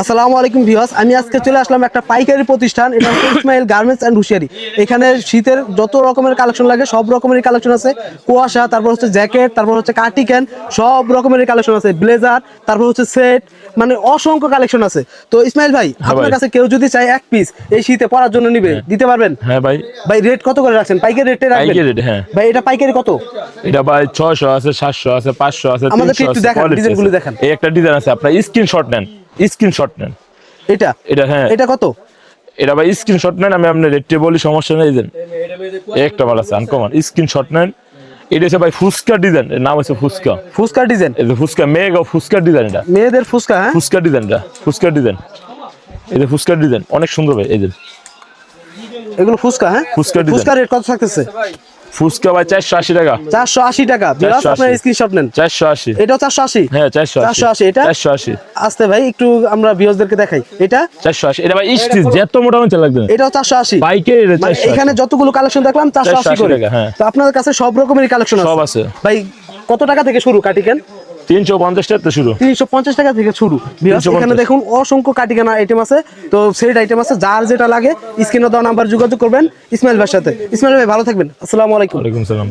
আসসালামু আলাইকুম ভিউয়ার্স আমি আজকে চলে আসলাম একটা পাইকারি প্রতিষ্ঠান এটা ইসমাইল গার্মেন্টস অ্যান্ড হুশিয়ারি এখানে শীতের যত রকমের কালেকশন লাগে সব রকমের কালেকশন আছে। কুয়াশা তারপর হচ্ছে জ্যাকেট তারপর হচ্ছে কার্টিক্যান সব রকমের কালেকশন আছে। ব্লেজার তারপর হচ্ছে সেট মানে অসংখ্য কালেকশন আছে। তো ইসমাইল ভাই আপনার কাছে কেউ যদি চায় এক পিস এই শীতে পরার জন্য নিবে দিতে পারবেন? হ্যাঁ ভাই। ভাই রেট কত করে রাখছেন? পাইকারি রেটে রাখবেন? হ্যাঁ। ভাই এটা পাইকারি কত? এটা ভাই ছয়শো আছে সাতশো আছে পাঁচশো আছে আমাদেরকে 300 একটু দেখান, ডিজাইনগুলো। দেখান। এই একটা ডিজাইন আছে আপনার স্ক্রিনশট নেন। স্ক্রিনশট নেন। এটা? এটা হ্যাঁ। এটা কত? এটা ভাই স্ক্রিনশট নেন আমি আপনার রেটে বলি সমস্যা নেই দেন। একটা মাল আছে আনকমন স্ক্রিনশট নেন। এটা হচ্ছে ভাই ফুচকা ডিজাইন এর নাম হচ্ছে ফুচকা। ফুচকার ডিজাইন যে ফুচকা মেঘ ফুচকার ডিজাইন এটা। মেয়েদের ফুচকা হ্যাঁ? ফুসকা ডিজাইন ডিজাইনটা ফুচকার ডিজাইন যে ফুচকার ডিজাইন অনেক সুন্দর ভাই এই যে এগুলো ফুচকা হ্যাঁ? ফুচকা design। ফুচকা রেট কত থাকতেছে? ফুচকা ভাই চারশো আশি টাকা। চারশো আশি টাকা। বিরাট আপনার স্ক্রিনশট নেন। চারশো আশি। এটাও চারশো আশি? হ্যাঁ চারশো চারশো আশি এটা? চারশো আশি। আসতে ভাই একটু আমরা বিহজদেরকে দেখাই। এটা? চারশো আশি। এটা ভাই স্টিচ যত মোটামুটি লাগবে। এটা এটাও চারশো আশি। বাইকের মানে এখানে যতগুলো কালেকশন দেখলাম চারশো আশি করে। টাকা, হ্যাঁ। তো আপনাদের কাছে সব রকমের কালেকশন সব আছে। ভাই কত টাকা থেকে শুরু? কাটিকেন তিনশো পঞ্চাশ টাকা শুরু। তিনশো পঞ্চাশ টাকা থেকে শুরু। এখানে দেখুন অসংখ্য কাটিকানা আইটেম আছে। তো সেট আইটেম আছে যার যেটা লাগে স্ক্রিনে দেওয়া নাম্বার যোগাযোগ করবেন। ইসমাইল ভাইয়ের সাথে। ইসমাইল ভাই ভালো থাকবেন। আসসালামু আলাইকুম। আলাইকুম সালাম।